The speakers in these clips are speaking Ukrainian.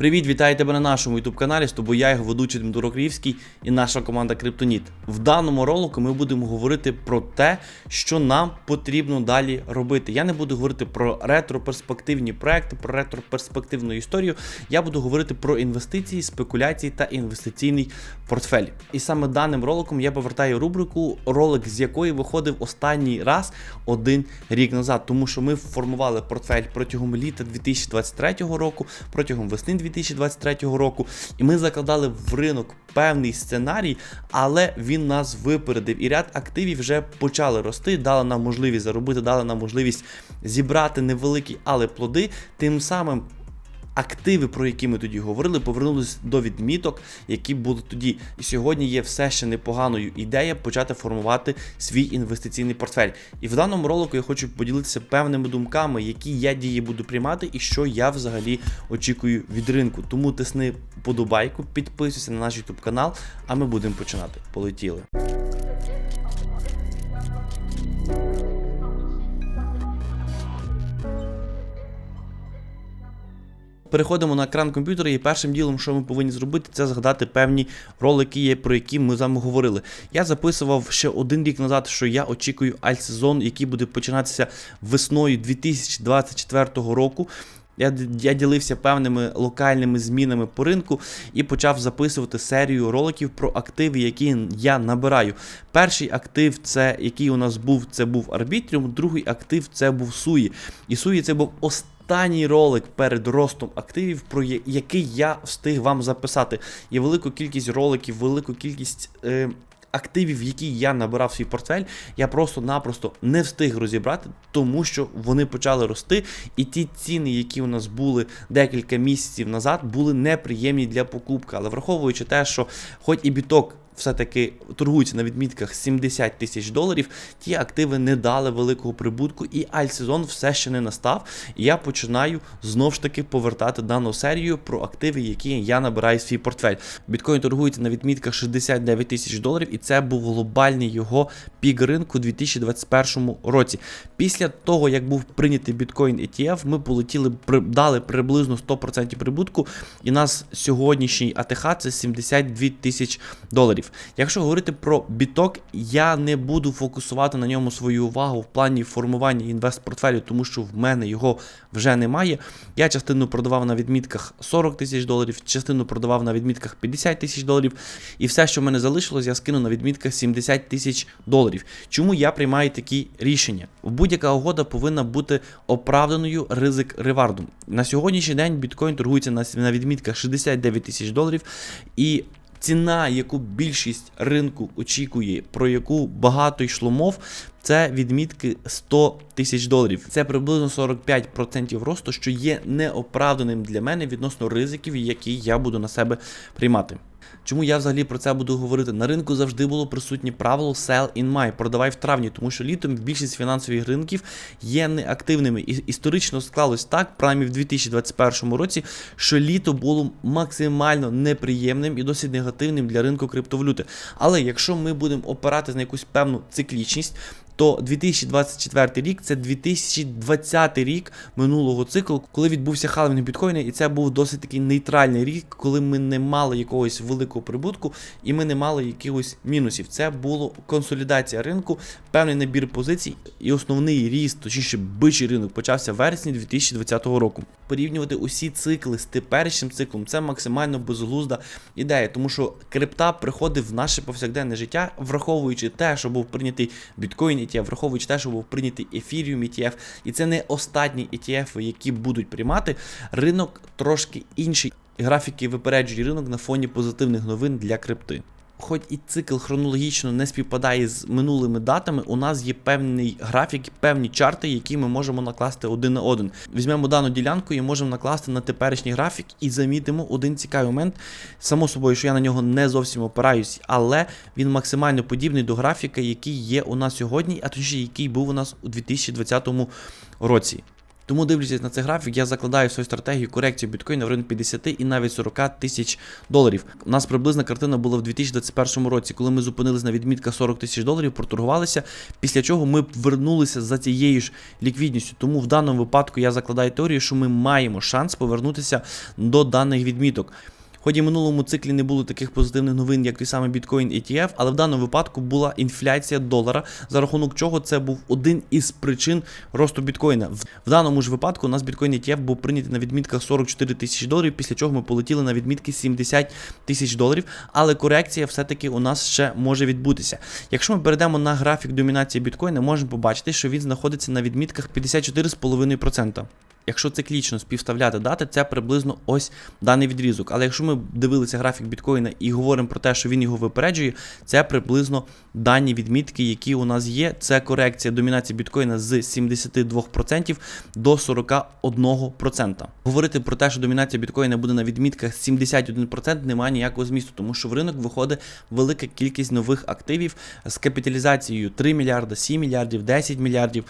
Привіт, вітаю тебе на нашому youtube каналі. З тобою я, його ведучий Дмитро Криївський і наша команда Криптоніт. В даному ролику ми будемо говорити про те, що нам потрібно далі робити. Я не буду говорити про ретро-перспективні проекти, про ретро-перспективну історію. Я буду говорити про інвестиції, спекуляції та інвестиційний портфель. І саме даним роликом я повертаю рубрику, ролик з якої виходив останній раз один рік назад, тому що ми формували портфель протягом літа 2023 року, протягом весни 2023 року, і ми закладали в ринок певний сценарій, але він нас випередив. І ряд активів вже почали рости, дали нам можливість заробити, дали нам можливість зібрати невеликі, але плоди. Тим самим активи, про які ми тоді говорили, повернулись до відміток, які були тоді. І сьогодні є все ще непоганою ідея почати формувати свій інвестиційний портфель. І в даному ролику я хочу поділитися певними думками, які я дії буду приймати, і що я взагалі очікую від ринку. Тому тисни подобайку, підписуйся на наш YouTube канал, а ми будемо починати. Полетіли. Переходимо на екран комп'ютера, і першим ділом, що ми повинні зробити, це згадати певні ролики, про які ми з вами говорили. Я записував ще один рік назад, що я очікую альтсезон, який буде починатися весною 2024 року. Я, я ділився певними локальними змінами по ринку і почав записувати серію роликів про активи, які я набираю. Перший актив, це який у нас був, це був Arbitrium, другий актив це був Суї. І Суї це був останній ролик перед ростом активів, про який я встиг вам записати. Є велику кількість роликів, велику кількість. Е, Активів, які я набирав в свій портфель, я просто-напросто не встиг розібрати, тому що вони почали рости, і ті ціни, які у нас були декілька місяців назад, були неприємні для покупки. Але враховуючи те, що хоч і біток все-таки торгується на відмітках 70 тисяч доларів, ті активи не дали великого прибутку, і альтсезон все ще не настав. І я починаю знов ж таки повертати дану серію про активи, які я набираю в свій портфель. Біткоін торгується на відмітках 69 тисяч доларів, і це був глобальний його пік ринку у 2021 році. Після того, як був прийнятий біткоін ETF, ми полетіли, дали приблизно 100% прибутку, і нас сьогоднішній АТХ це 72 тисяч доларів. Якщо говорити про біток, я не буду фокусувати на ньому свою увагу в плані формування інвестпортфелю, тому що в мене його вже немає. Я частину продавав на відмітках 40 тисяч доларів, частину продавав на відмітках 50 тисяч доларів, і все, що в мене залишилось, я скину на відмітках 70 тисяч доларів. Чому я приймаю такі рішення? Будь-яка угода повинна бути оправданою ризик ревардом. На сьогоднішній день біткоін торгується на, відмітках 69 тисяч доларів, і ціна, яку більшість ринку очікує, про яку багато йшло мов, це відмітки 100 тисяч доларів. Це приблизно 45% росту, що є неоправданим для мене відносно ризиків, які я буду на себе приймати. Чому я взагалі про це буду говорити? На ринку завжди було присутнє правило sell in May, продавай в травні, тому що літом більшість фінансових ринків є неактивними. І історично склалось так, принаймні в 2021 році, що літо було максимально неприємним і досить негативним для ринку криптовалюти. Але якщо ми будемо опиратися на якусь певну циклічність, то 2024 рік це 2020 рік минулого циклу, коли відбувся халвінг біткоїна, і це був досить такий нейтральний рік, коли ми не мали якогось великого прибутку і ми не мали якихось мінусів. Це було консолідація ринку, певний набір позицій, і основний ріст, точніше бичий ринок, почався в вересні 2020 року. Порівнювати усі цикли з теперішнім циклом це максимально безглузда ідея, тому що крипта приходить в наше повсякденне життя, враховуючи те, що був прийнятий біткоін ETF, враховуючи те, що був прийнятий Ethereum ETF, і це не останні ETF, які будуть приймати. Ринок трошки інший. Графіки випереджують ринок на фоні позитивних новин для крипти. Хоч і цикл хронологічно не співпадає з минулими датами, у нас є певний графік, певні чарти, які ми можемо накласти один на один. Візьмемо дану ділянку і можемо накласти на теперішній графік і замітимо один цікавий момент. Само собою, що я на нього не зовсім опираюсь, але він максимально подібний до графіка, який є у нас сьогодні, а точніше, який був у нас у 2020 році. Тому дивлячись на цей графік, я закладаю свою стратегію корекцію біткоїна в районі 50 і навіть 40 тисяч доларів. У нас приблизна картина була в 2021 році, коли ми зупинились на відмітках 40 тисяч доларів, проторгувалися, після чого ми вернулися за цією ж ліквідністю. Тому в даному випадку я закладаю теорію, що ми маємо шанс повернутися до даних відміток. Ході минулому циклі не було таких позитивних новин, як той самий Bitcoin ETF, але в даному випадку була інфляція долара, за рахунок чого це був один із причин росту біткоїна. В в даному ж випадку у нас Bitcoin ETF був прийнятий на відмітках 44 тисячі доларів, після чого ми полетіли на відмітки 70 тисяч доларів. Але корекція все-таки у нас ще може відбутися. Якщо ми перейдемо на графік домінації біткоїна, можемо побачити, що він знаходиться на відмітках 54,5%. Якщо циклічно співставляти дати, це приблизно ось даний відрізок. Але якщо ми дивилися графік біткоїна і говоримо про те, що він його випереджує, це приблизно дані відмітки, які у нас є. Це корекція домінації біткоїна з 72% до 41%. Говорити про те, що домінація біткоїна буде на відмітках 71%, немає ніякого змісту, тому що в ринок виходить велика кількість нових активів з капіталізацією 3 мільярда, 7 мільярдів, 10 мільярдів.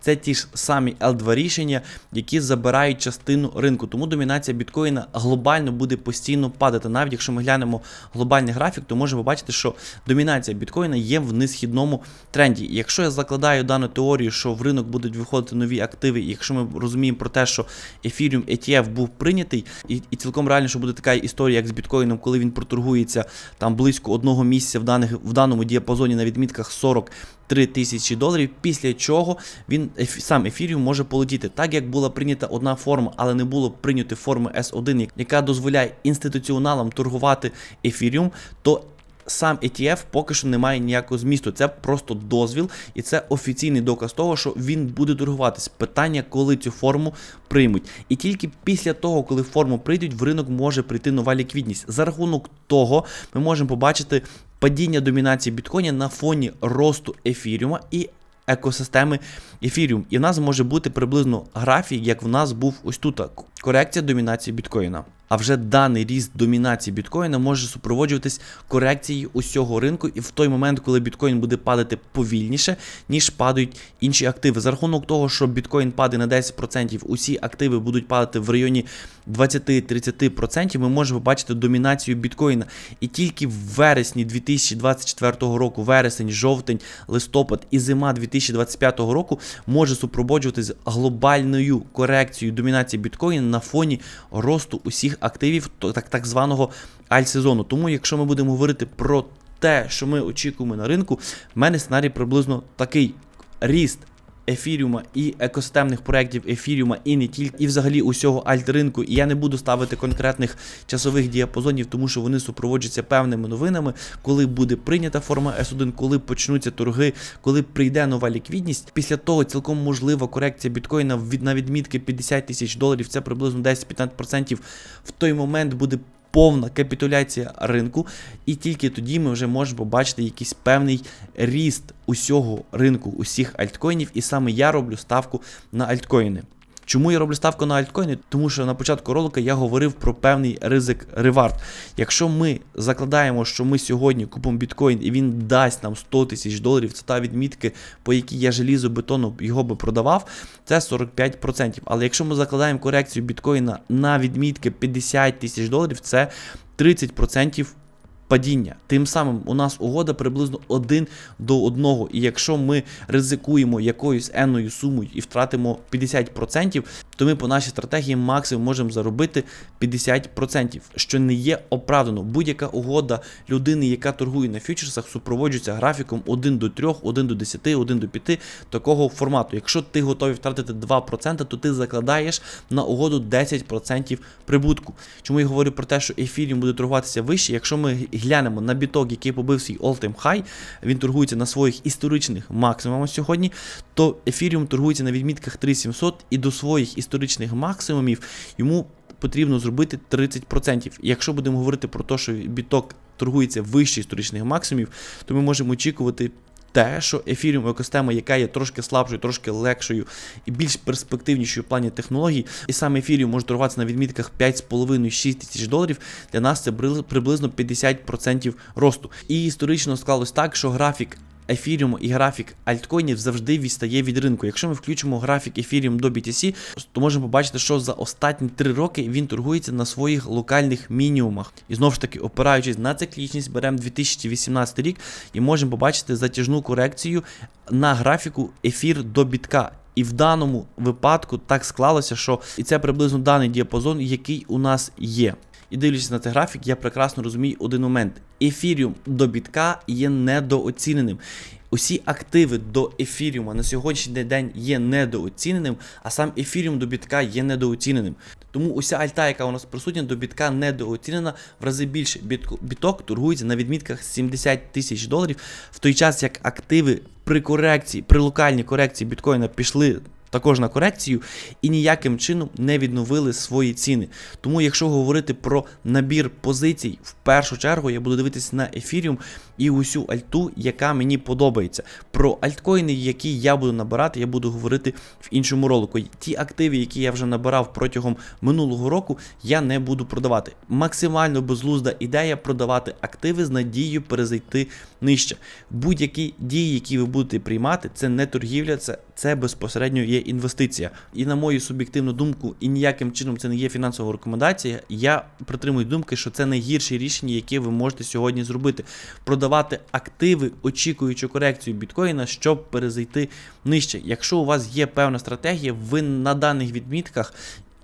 Це ті ж самі L2 рішення, які забирають частину ринку. Тому домінація біткоїна глобально буде постійно падати. Навіть якщо ми глянемо глобальний графік, то можемо побачити, що домінація біткоїна є в несхідному тренді. Якщо я закладаю дану теорію, що в ринок будуть виходити нові активи, і якщо ми розуміємо про те, що Ethereum ETF був прийнятий, і і цілком реально, що буде така історія, як з біткоїном, коли він проторгується там близько одного місця в даних в даному діапазоні на відмітках 40 3 тисячі доларів, після чого він сам ефіріум може полетіти. Так як була прийнята одна форма, але не було прийнято форми S1, яка дозволяє інституціоналам торгувати ефіріум, то Сам ETF поки що не має ніякого змісту. Це просто дозвіл, і це офіційний доказ того, що він буде торгуватись. Питання, коли цю форму приймуть. І тільки після того, коли форму прийдуть, в ринок може прийти нова ліквідність. За рахунок того, ми можемо побачити падіння домінації біткоїна на фоні росту ефіріума і екосистеми ефіріум. І в нас може бути приблизно графік, як в нас був ось тут корекція домінації біткоїна. А вже даний ріст домінації біткоїна може супроводжуватись корекцією усього ринку, і в той момент, коли біткоін буде падати повільніше, ніж падають інші активи. За рахунок того, що біткоін падає на 10%, усі активи будуть падати в районі 20-30%, ми можемо побачити домінацію біткоїна. І тільки в вересні 2024 року, вересень, жовтень, листопад і зима 2025 року може супроводжуватись глобальною корекцією домінації біткоїна на фоні росту усіх активів так, так званого аль сезону. Тому, якщо ми будемо говорити про те, що ми очікуємо на ринку, в мене сценарій приблизно такий ріст. Ефіріума і екосистемних проєктів Ефіріума, і не тільки, і взагалі усього альт-ринку. І я не буду ставити конкретних часових діапазонів, тому що вони супроводжуються певними новинами, коли буде прийнята форма S1, коли почнуться торги, коли прийде нова ліквідність. Після того цілком можлива корекція біткоїна від на відмітки 50 тисяч доларів. Це приблизно 10-15%. В той момент буде повна капітуляція ринку, і тільки тоді ми вже можемо побачити якийсь певний ріст усього ринку, усіх альткоїнів. І саме я роблю ставку на альткоїни. Чому я роблю ставку на альткоїни? Тому що на початку ролика я говорив про певний ризик ревард. Якщо ми закладаємо, що ми сьогодні купимо біткоін і він дасть нам 100 тисяч доларів, це та відмітки, по якій я желізобетону його би продавав, це 45%. Але якщо ми закладаємо корекцію біткоїна на відмітки 50 тисяч доларів, це 30% падіння. Тим самим у нас угода приблизно один до одного. І якщо ми ризикуємо якоюсь енною сумою і втратимо 50%, то ми по нашій стратегії максимум можемо заробити 50%, що не є оправдано. Будь-яка угода людини, яка торгує на фьючерсах, супроводжується графіком 1 до 3, 1 до 10, 1 до 5 такого формату. Якщо ти готовий втратити 2%, то ти закладаєш на угоду 10% прибутку. Чому я говорю про те, що ефіріум буде торгуватися вище, якщо ми глянемо на біток, який побив свій all-time high, він торгується на своїх історичних максимумах сьогодні, то ефіріум торгується на відмітках 3700 і до своїх історичних максимумів йому потрібно зробити 30%. І якщо будемо говорити про те, що біток торгується вище історичних максимумів, то ми можемо очікувати те, що ефіріум екосистема, яка є трошки слабшою, трошки легшою і більш перспективнішою в плані технологій, і саме ефіріум може торгуватися на відмітках 5,5-6 тисяч доларів. Для нас це приблизно 50% росту. І історично склалось так, що графік ефіріуму і графік альткоїнів завжди відстає від ринку. Якщо ми включимо графік ефіріум до BTC, то можемо побачити, що за останні 3 роки він торгується на своїх локальних мінімумах. І знову ж таки, опираючись на циклічність, беремо 2018 рік і можемо побачити затяжну корекцію на графіку ефір до бітка. І в даному випадку так склалося, що і це приблизно даний діапазон, який у нас є. І дивлячись на цей графік, я прекрасно розумію один момент: ефіріум до бітка є недооціненим. Усі активи до ефіріума на сьогоднішній день є недооціненим, а сам ефіріум до бітка є недооціненим. Тому уся альта, яка у нас присутня, до бітка недооцінена в рази більше. Біток торгується на відмітках 70 тисяч доларів, в той час як активи при корекції, при локальній корекції біткоїна пішли також на корекцію і ніяким чином не відновили свої ціни. Тому, якщо говорити про набір позицій, в першу чергу я буду дивитися на ефіріум і усю альту, яка мені подобається. Про альткоїни, які я буду набирати, я буду говорити в іншому ролику. Ті активи, які я вже набирав протягом минулого року, я не буду продавати. Максимально безглузда ідея продавати активи з надією перезайти нижче. Будь-які дії, які ви будете приймати, це не торгівля, це, це безпосередньо є інвестиція. І на мою суб'єктивну думку, і ніяким чином це не є фінансова рекомендація. Я притримую думки, що це найгірше рішення, яке ви можете сьогодні зробити. Продавати активи, очікуючи корекцію біткоїна, щоб перезайти нижче. Якщо у вас є певна стратегія, ви на даних відмітках.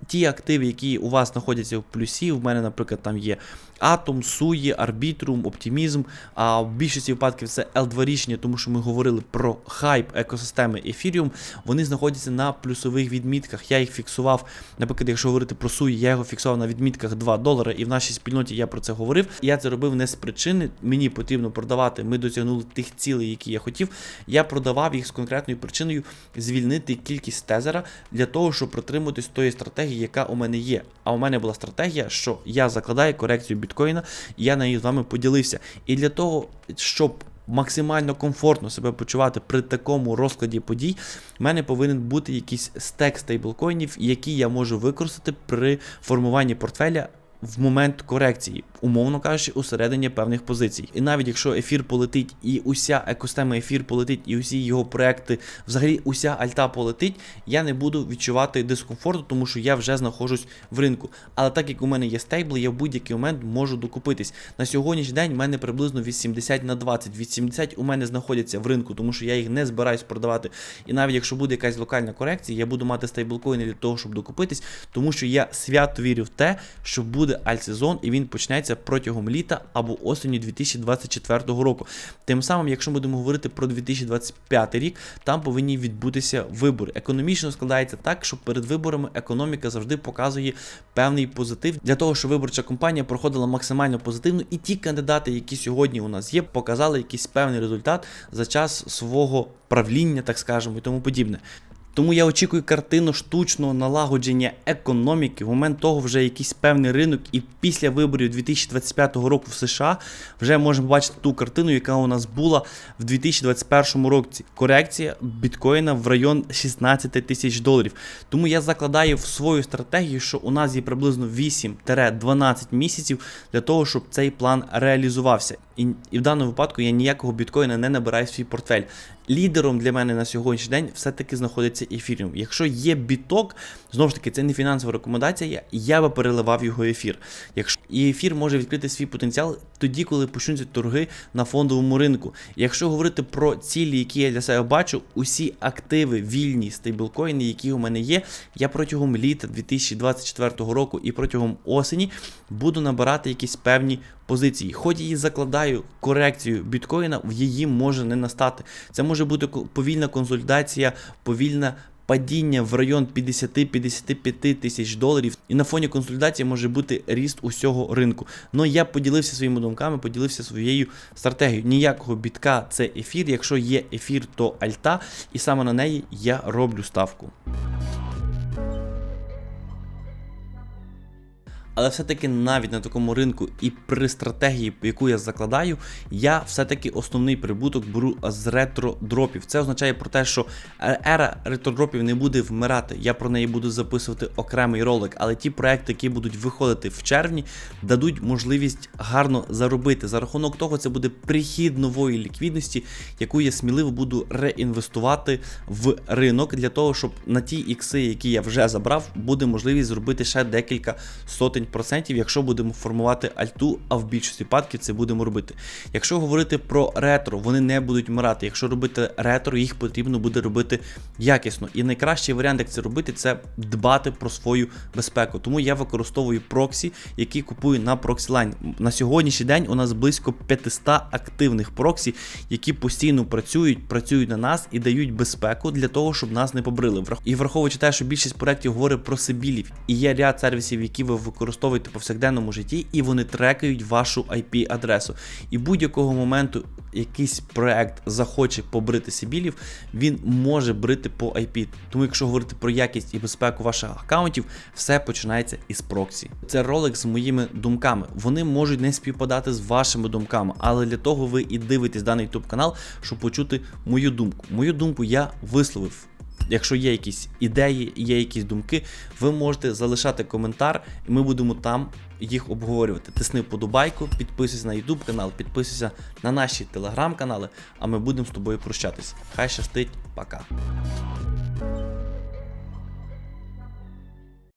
Ті активи, які у вас знаходяться в плюсі, в мене, наприклад, там є Atom, Суї, Arbitrum, Optimism, а в більшості випадків це L2 рішення, тому що ми говорили про хайп екосистеми Ethereum, вони знаходяться на плюсових відмітках. Я їх фіксував, наприклад, якщо говорити про Суї, я його фіксував на відмітках 2 долари, і в нашій спільноті я про це говорив. Я це робив не з причини, мені потрібно продавати, ми досягнули тих цілей, які я хотів. Я продавав їх з конкретною причиною звільнити кількість тезера для того, щоб протримуватись тої стратегії, яка у мене є. А у мене була стратегія, що я закладаю корекцію біткоїна, я нею з вами поділився. І для того, щоб максимально комфортно себе почувати при такому розкладі подій, в мене повинен бути якийсь стек стейблкоїнів, які я можу використати при формуванні портфеля. В момент корекції, умовно кажучи, усередині певних позицій. І навіть якщо ефір полетить, і уся екосистема ефір полетить, і усі його проекти, взагалі уся альта полетить, я не буду відчувати дискомфорту, тому що я вже знаходжусь в ринку. Але так як у мене є стейбл, я в будь-який момент можу докупитись. На сьогоднішній день в мене приблизно 80 на 20. 80 у мене знаходяться в ринку, тому що я їх не збираюсь продавати. І навіть якщо буде якась локальна корекція, я буду мати стейблкоїни для того, щоб докупитись, тому що я свято вірю в те, що буде альтсезон і він почнеться протягом літа або осені 2024 року. Тим самим, якщо ми будемо говорити про 2025 рік, там повинні відбутися вибори. Економічно складається так, що перед виборами економіка завжди показує певний позитив для того, щоб виборча кампанія проходила максимально позитивно, і ті кандидати, які сьогодні у нас є, показали якийсь певний результат за час свого правління, так скажемо, і тому подібне. Тому я очікую картину штучного налагодження економіки в момент того вже якийсь певний ринок, і після виборів 2025 року в США вже можемо бачити ту картину, яка у нас була в 2021 році. Корекція біткоїна в район 16 тисяч доларів. Тому я закладаю в свою стратегію, що у нас є приблизно 8-12 місяців для того, щоб цей план реалізувався. І, в даному випадку я ніякого біткоїна не набираю в свій портфель. Лідером для мене на сьогоднішній день все-таки знаходиться ефіріум. Якщо є біток, знову ж таки, це не фінансова рекомендація, я би переливав його ефір. Якщо і ефір може відкрити свій потенціал тоді, коли почнуться торги на фондовому ринку. Якщо говорити про цілі, які я для себе бачу, усі активи вільні стейблкоїни, які у мене є, я протягом літа 2024 року і протягом осені буду набирати якісь певні позиції. Хоч її закладаю корекцію біткоїна, в її може не настати. Це може бути повільна консолідація, повільна. Падіння в район 50-55 тисяч доларів, і на фоні консолідації може бути ріст усього ринку. Ну я поділився своїми думками, поділився своєю стратегією. Ніякого бітка це ефір. Якщо є ефір, то альта, і саме на неї я роблю ставку. Але все-таки навіть на такому ринку і при стратегії, яку я закладаю, я все-таки основний прибуток беру з ретро-дропів. Це означає про те, що ера ретро-дропів не буде вмирати. Я про неї буду записувати окремий ролик, але ті проекти, які будуть виходити в червні, дадуть можливість гарно заробити. За рахунок того, це буде прихід нової ліквідності, яку я сміливо буду реінвестувати в ринок для того, щоб на ті ікси, які я вже забрав, буде можливість зробити ще декілька сотень процентів, якщо будемо формувати альту, а в більшості випадків це будемо робити. Якщо говорити про ретро, вони не будуть вмирати. Якщо робити ретро, їх потрібно буде робити якісно. І найкращий варіант, як це робити, це дбати про свою безпеку. Тому я використовую проксі, які купую на Proxyline. На сьогоднішній день у нас близько 500 активних проксі, які постійно працюють, працюють на нас і дають безпеку для того, щоб нас не побрили. І враховуючи те, що більшість проєктів говорить про сибілів, і є ряд сервісів, які ви використовуєте в повсякденному житті, і вони трекають вашу IP-адресу. І будь-якого моменту якийсь проект захоче побрити сибілів, він може брити по IP. Тому, якщо говорити про якість і безпеку ваших аккаунтів, все починається із проксі. Це ролик з моїми думками. Вони можуть не співпадати з вашими думками, але для того ви і дивитесь даний YouTube канал, щоб почути мою думку. Мою думку я висловив. Якщо є якісь ідеї, є якісь думки, ви можете залишати коментар, і ми будемо там їх обговорювати. Тисни подобайку, підписуйся на YouTube канал, підписуйся на наші телеграм-канали, а ми будемо з тобою прощатись. Хай щастить, пока.